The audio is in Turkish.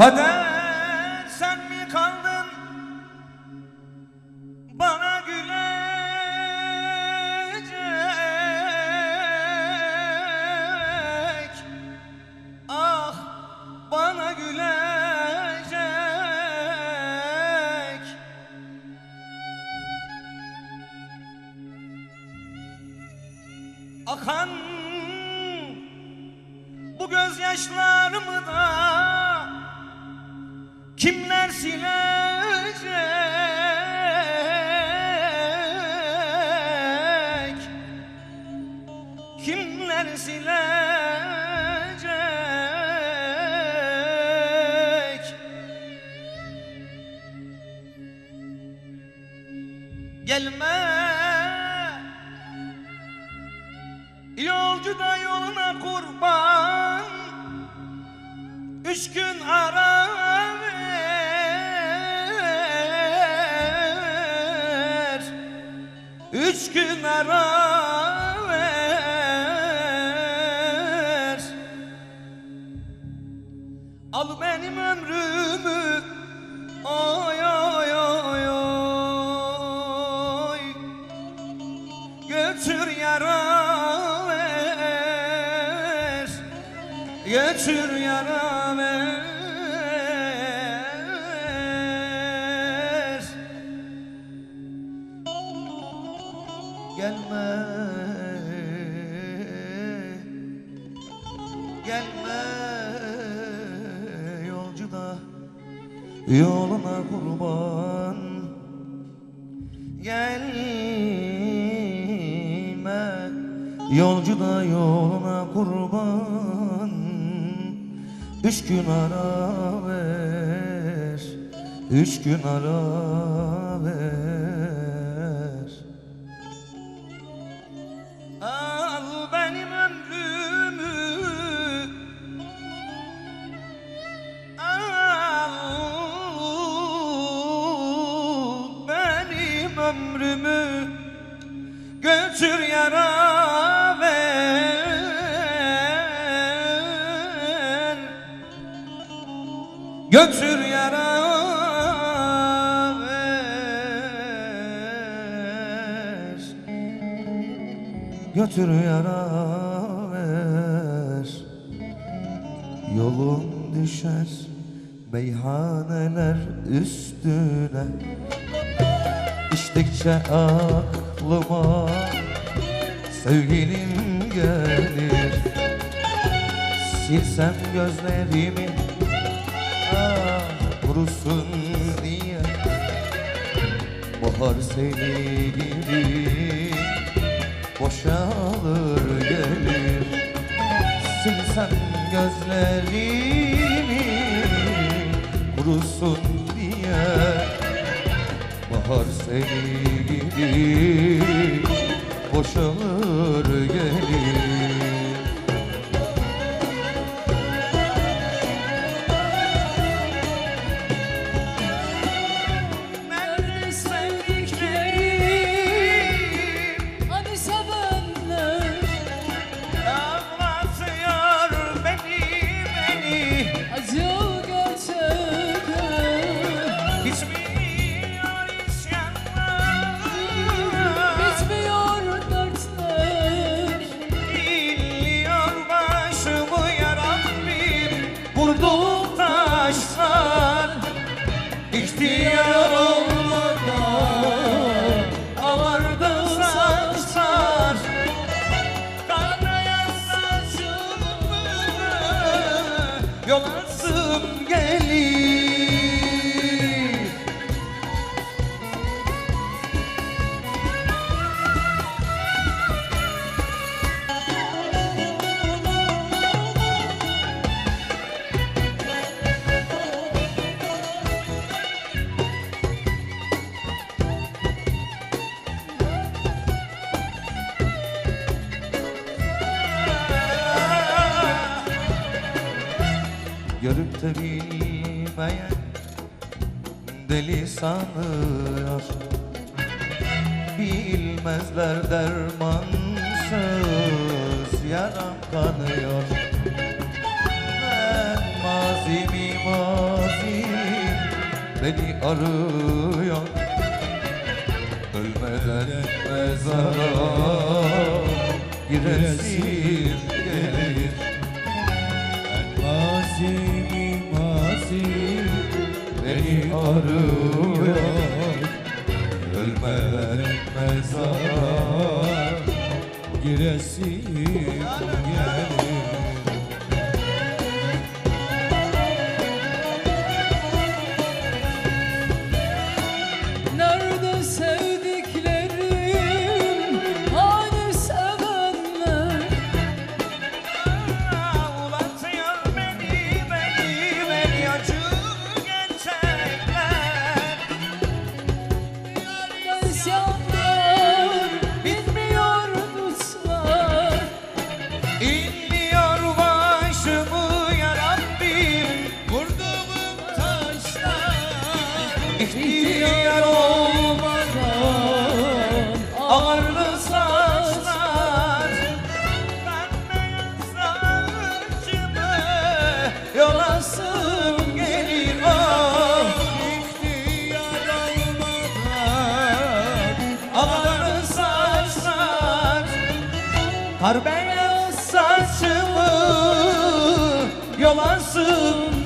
Kader sen mi kaldın? Bana gülecek. Ah bana gülecek. Akan bu gözyaşlarımı da kimler silecek? Kimler silecek? Gelme Ara ver. Al benim ömrümü. Oy oy oy oy. Götür yara ver. Götür yara ver Gelme. Gelme yolcu da Yoluna kurban. Gelme Yolcu da yoluna kurban. Üç gün ara ver Üç gün ara ver yara ver. Götür yara ver. Götür yara ver. Yolun düşer meyhaneler üstüne. İçtikçe aklıma sevgilim gelir. Silsem gözlerimi ah, kurusun diye. Bahar seni gibi boşalır gelir. Silsem gözlerimi kurusun diye. Bahar seni gibi boşalır gelir Görüp de bilmeyen deli sanıyor Bilmezler dermansız yaram kanıyor. Ben mazimi beni arıyor. Ölmeden mezara giresim Arıyor Ölmeden mezara Giresim saçlar beyaz saçımı Yolasım gelir ah İhtiyar olmadan Ağarlı saçlar Har beyaz saçımı yolasın